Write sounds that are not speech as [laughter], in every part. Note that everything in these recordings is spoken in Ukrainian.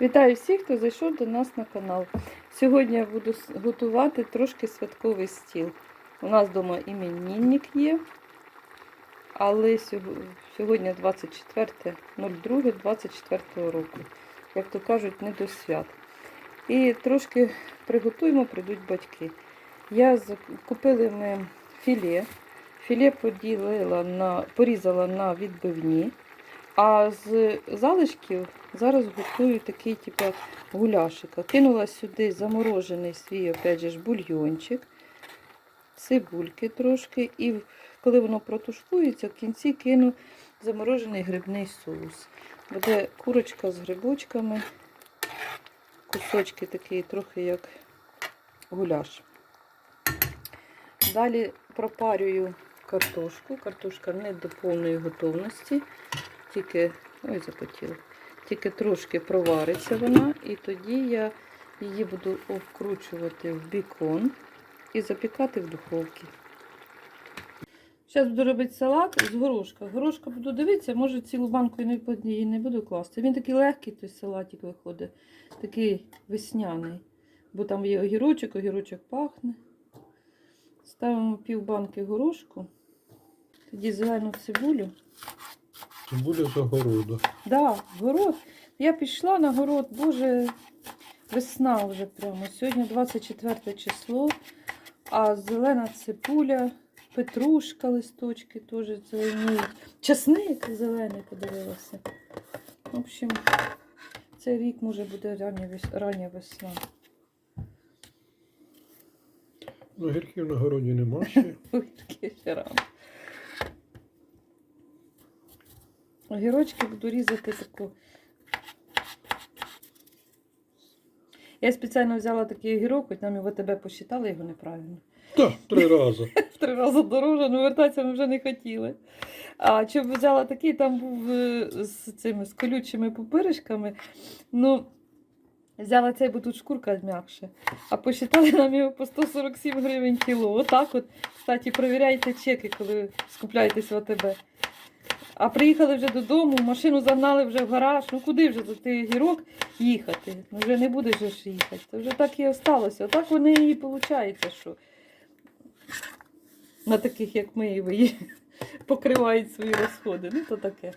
Вітаю всіх, хто зайшов до нас на канал. Сьогодні я буду готувати трошки святковий стіл. У нас вдома іменінник є, але сьогодні 24.02.24 року. Як то кажуть, не до свят. І трошки приготуємо, прийдуть батьки. Я купили ми філе. Філе поділила на, порізала на відбивні. А з залишків зараз готую такий, типу, гуляшика. Кинула сюди заморожений свій, опять же, бульйончик, цибульки трошки. І коли воно протушкується, в кінці кину заморожений грибний соус. Буде курочка з грибочками, кусочки такі, трохи як гуляш. Далі пропарюю картошку. Картошка не до повної готовності тільки, ой, запотіла, тільки трошки провариться вона, і тоді я її буду вкручувати в бікон і запікати в духовці. Зараз буду робити салат з горошка. Горошка буду дивитися, може цілу банку і не, і не буду класти. Він такий легкий, той салатик виходить, такий весняний. Бо там є огірочок, огірочок пахне. Ставимо пів банки горошку, тоді зелену цибулю. Цибуля з огороду. Да, город. Я пішла на город, боже, весна вже прямо. Сьогодні 24 число, а зелена цибуля, петрушка, листочки теж зеленіють. Часник зелений подивилася. В общем, цей рік може буде рання, рання весна. Ну, гірків на городі нема ще. [laughs] Таке ще рано. Огірочки буду різати таку. Я спеціально взяла такий огірок, хоч нам його тебе посчитали його неправильно. Так, три рази. [laughs] Три рази дороже, але вертатися ми вже не хотіли. А чому взяла такий, там був е, з цими з колючими пупиришками. Ну, взяла цей, бо тут шкурка м'якше. А посчитали нам його по 147 гривень кіло. Отак от. Кстати, перевіряйте чеки, коли скупляєтесь в АТБ. А приїхали вже додому, машину загнали вже в гараж. Ну куди вже за той гірок їхати? Ну вже не будеш ж їхати. Це вже так і осталося. Отак вони і виходить, що на таких, як ми, і ви, [laughs] покривають свої розходи. Ну, то таке.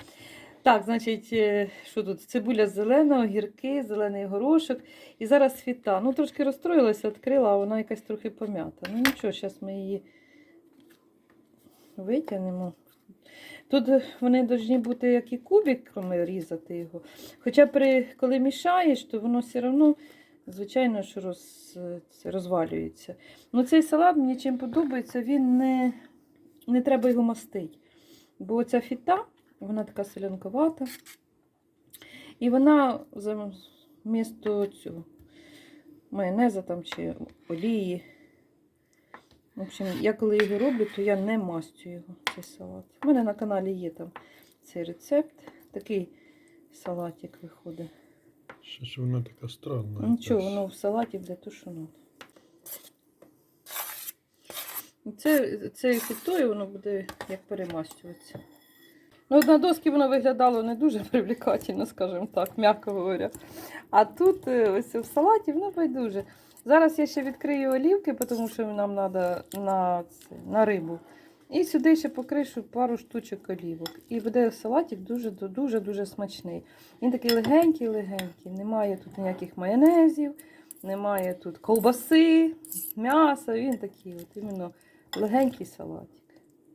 Так, значить, е, що тут? Цибуля зелена, огірки, зелений горошок. І зараз фіта. Ну, трошки розстроїлася, відкрила, а вона якась трохи пом'ята. Ну нічого, зараз ми її витягнемо. Тут е, вони повинні бути як і кубиками різати його. Хоча при, коли мішаєш, то воно все одно, звичайно, що роз, е, розвалюється. Ну, цей салат мені чим подобається, він не, не треба його мастити. Бо ця фіта, вона така селянковата. І вона замісто цього майонеза там чи олії. В общем, я коли його роблю, то я не мастю його, цей салат. У мене на каналі є там цей рецепт. Такий салатик виходить. Щось вона така странна. Нічого, воно в салаті буде то, що надо. Це, це фітою воно буде як перемащуватися. Ну, на доски воно виглядало не дуже привлекательно, скажімо так, м'яко говоря. А тут е, ось в салаті воно байдуже. Зараз я ще відкрию олівки, тому що нам треба на, на рибу. І сюди ще покришу пару штучок олівок. І буде салатик дуже-дуже смачний. Він такий легенький-легенький. Немає тут ніяких майонезів, немає тут ковбаси, м'яса. Він такий от іменно легенький салатик.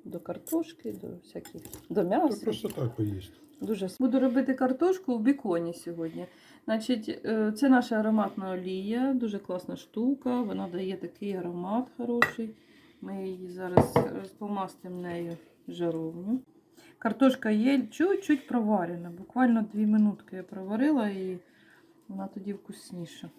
До картошки, до всяких, до м'яса. просто так поїсти. Дуже буду робити картошку в біконі сьогодні. Значить, е, це наша ароматна олія, дуже класна штука. Вона дає такий аромат хороший. Ми її зараз розпомастимо нею жаровню. Картошка є чуть-чуть проварена. Буквально 2 минутки я проварила і вона тоді вкусніша.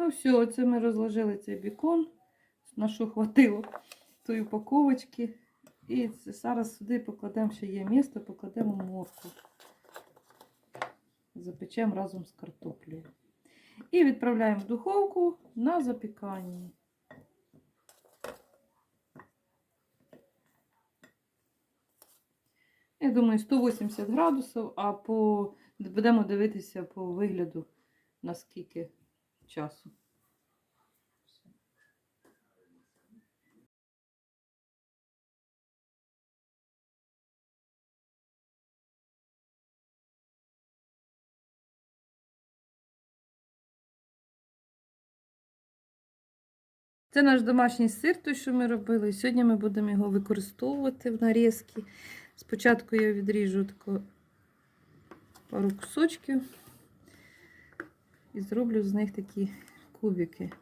Ну все, оце ми розложили цей бікон, на що хватило тої упаковочки. І зараз сюди покладемо, ще є місце, покладемо морку. Запечемо разом з картоплею. І відправляємо в духовку на запікання. Я думаю, 180 градусів, а по... будемо дивитися по вигляду, наскільки часу. Це наш домашній сир, той, що ми робили. Сьогодні ми будемо його використовувати в нарізки. Спочатку я відріжу тако пару кусочків і зроблю з них такі кубики.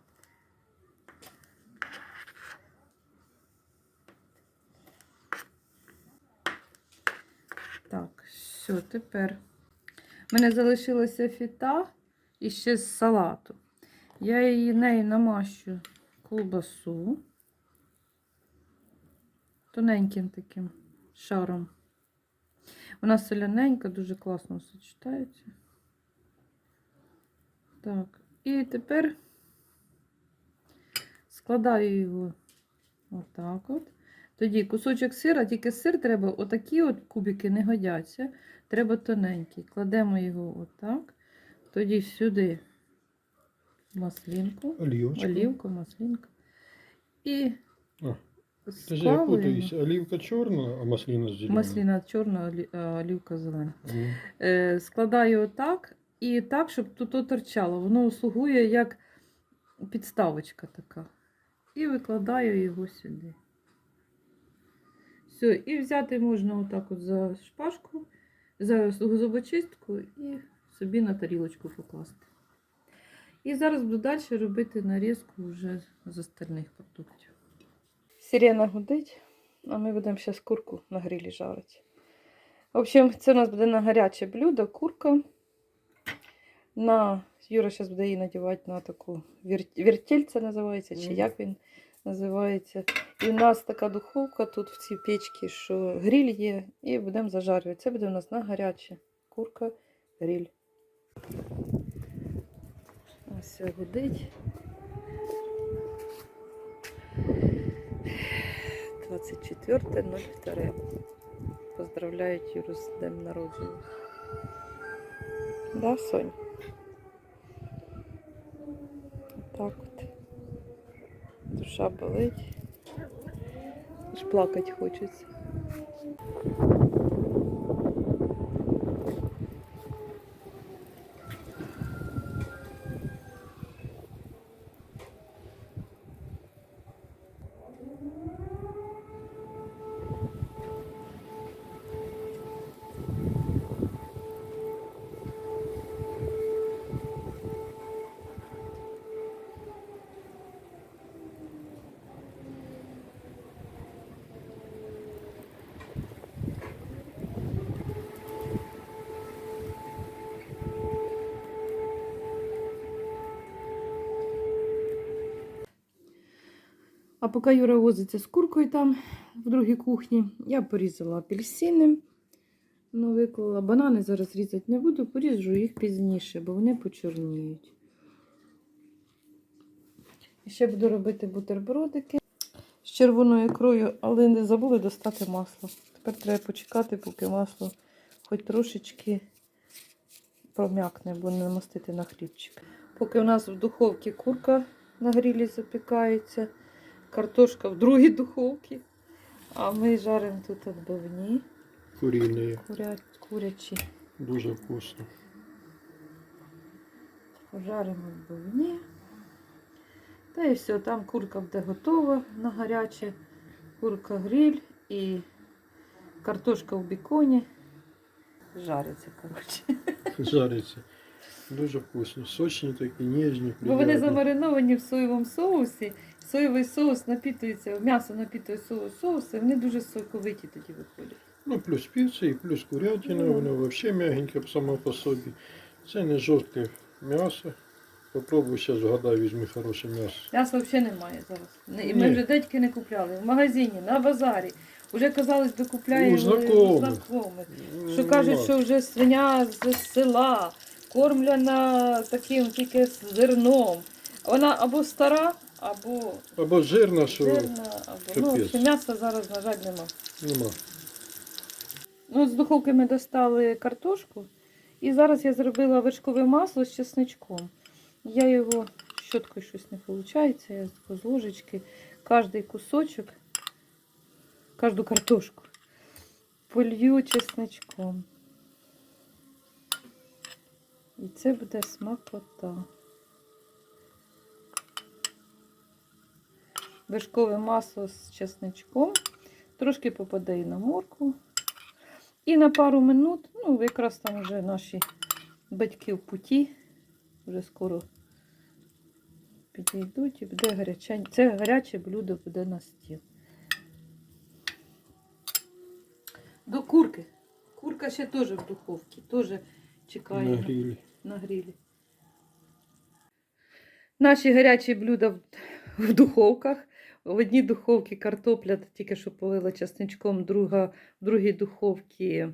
Так, все, тепер. У мене залишилася фіта і ще з салату. Я її нею намащу колбасу тоненьким таким шаром. Вона соляненька, дуже класно сочетається. Так, і тепер складаю його отак от. Тоді кусочок сира, тільки сир треба, отакі от кубики не годяться. Треба тоненький. Кладемо його отак. Тоді сюди маслинку. Олівочка. Олівку, маслинку. І А, Ти я склали Олівка чорна, а масліна зелена. Масліна чорна, олівка зелена. Мгм. Е, складаю отак і так, щоб тут то торчало. Воно слугує як підставочка така. І викладаю його сюди. Все, і взяти можна отак от за шпажку, за зубочистку і собі на тарілочку покласти. І зараз буду далі робити нарізку вже з остальних продуктів. Сирена гудить, а ми будемо зараз курку на грилі жарити. В общем, це у нас буде на гаряче блюдо, курка. На... Юра зараз буде її надівати на таку вір... вертель, це називається, чи як він називається. І в нас така духовка тут в цій печці, що гриль є, і будемо зажарювати. Це буде у нас на гаряче. Курка, гриль. Ось все гудить. 24.02. Поздравляють Юру з днем народження. Да, Сонь? Так от. Душа болить. Аж плакати хочеться. А поки Юра возиться з куркою там в другій кухні, я порізала апельсини. Ну, виклала. Банани зараз різати не буду, поріжу їх пізніше, бо вони почорніють. І ще буду робити бутербродики з червоною ікрою, але не забули достати масло. Тепер треба почекати, поки масло хоч трошечки пром'якне, бо не намастити на хлібчик. Поки у нас в духовці курка на грілі запікається, картошка в другій духовці, а ми жаримо тут відбивні Куріне. куря... курячі. Дуже вкусно. Пожаримо відбивні. Та і все, там курка буде готова на гаряче. Курка гриль і картошка в біконі. Жариться, коротше. [laughs] Жариться. Дуже вкусно. Сочні такі, ніжні, Бо вони замариновані в соєвому соусі. Соєвий соус напітується, м'ясо напітує соєвий соус, і вони дуже соковиті тоді виходять. Ну, плюс піца і плюс курятина, Ну. воно взагалі м'ягеньке саме по собі. Це не жорстке м'ясо. Попробуй зараз вгадай, візьми хороше м'ясо. М'яса взагалі немає зараз. І ми Ні. вже дядьки не купляли. В магазині, на базарі. Уже казалось, докупляємо знакомих. Що кажуть, що вже свиня з села, кормлена таким тільки з зерном. Вона або стара, або Або жирна, що жирна, або ну, капець. в м'яса зараз, на жаль, нема. нема. Ну, з духовки ми достали картошку. І зараз я зробила вершкове масло з чесничком. Я його щоткою щось не виходить. Я з ложечки кожний кусочок, кожну картошку полью чесничком. І це буде смакота. Вершкове масло з чесничком. Трошки попаде і на моркву. І на пару минут, ну, якраз там вже наші батьки в путі, вже скоро підійдуть і буде гаряче. Це гаряче блюдо буде на стіл. До курки. Курка ще теж в духовці, теж чекає На грілі. на грилі. Наші гарячі блюда в духовках. В одній духовці картопля тільки що полила часничком, друга, в другій духовці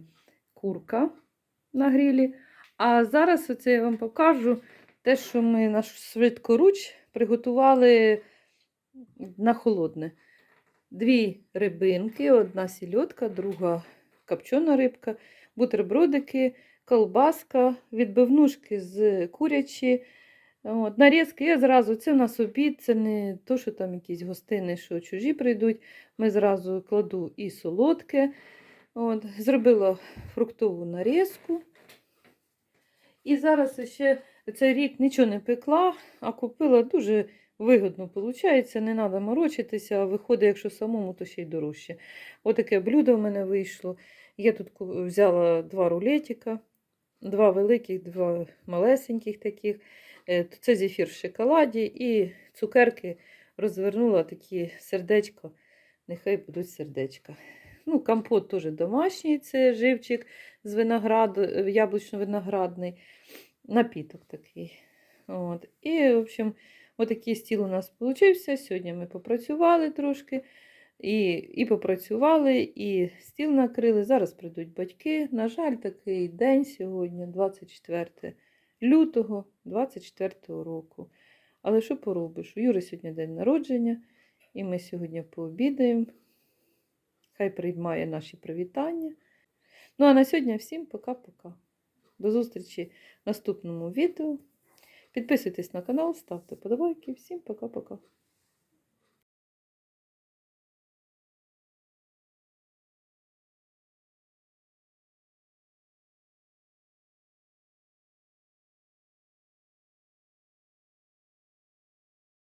курка на грилі. А зараз оце я вам покажу те, що ми на швидкоруч приготували на холодне. Дві рибинки, одна сільотка, друга копчена рибка, бутербродики, колбаска, відбивнушки з курячі. От, нарізки я зразу, це в нас обід, це не то, що там якісь гостини, що чужі прийдуть. Ми зразу кладу і солодке. От, зробила фруктову нарізку. І зараз ще цей рік нічого не пекла, а купила дуже вигодно. Виходить, не треба морочитися, а виходить, якщо самому, то ще й дорожче. Отаке блюдо в мене вийшло. Я тут взяла два рулетика, два великих, два малесеньких таких. Е, Це зефір в шоколаді і цукерки розвернула такі сердечко. Нехай будуть сердечка. Ну, компот теж домашній, це живчик з винограду, е, яблучно-виноградний. Напіток такий. От. І, в общем, отакий стіл у нас получився. Сьогодні ми попрацювали трошки. І, і попрацювали, і стіл накрили. Зараз прийдуть батьки. На жаль, такий день сьогодні, 24 лютого 24 року. Але що поробиш? У Юри сьогодні день народження, і ми сьогодні пообідаємо. Хай приймає наші привітання. Ну а на сьогодні всім пока-пока. До зустрічі в наступному відео. Підписуйтесь на канал, ставте подобайки. Всім пока-пока.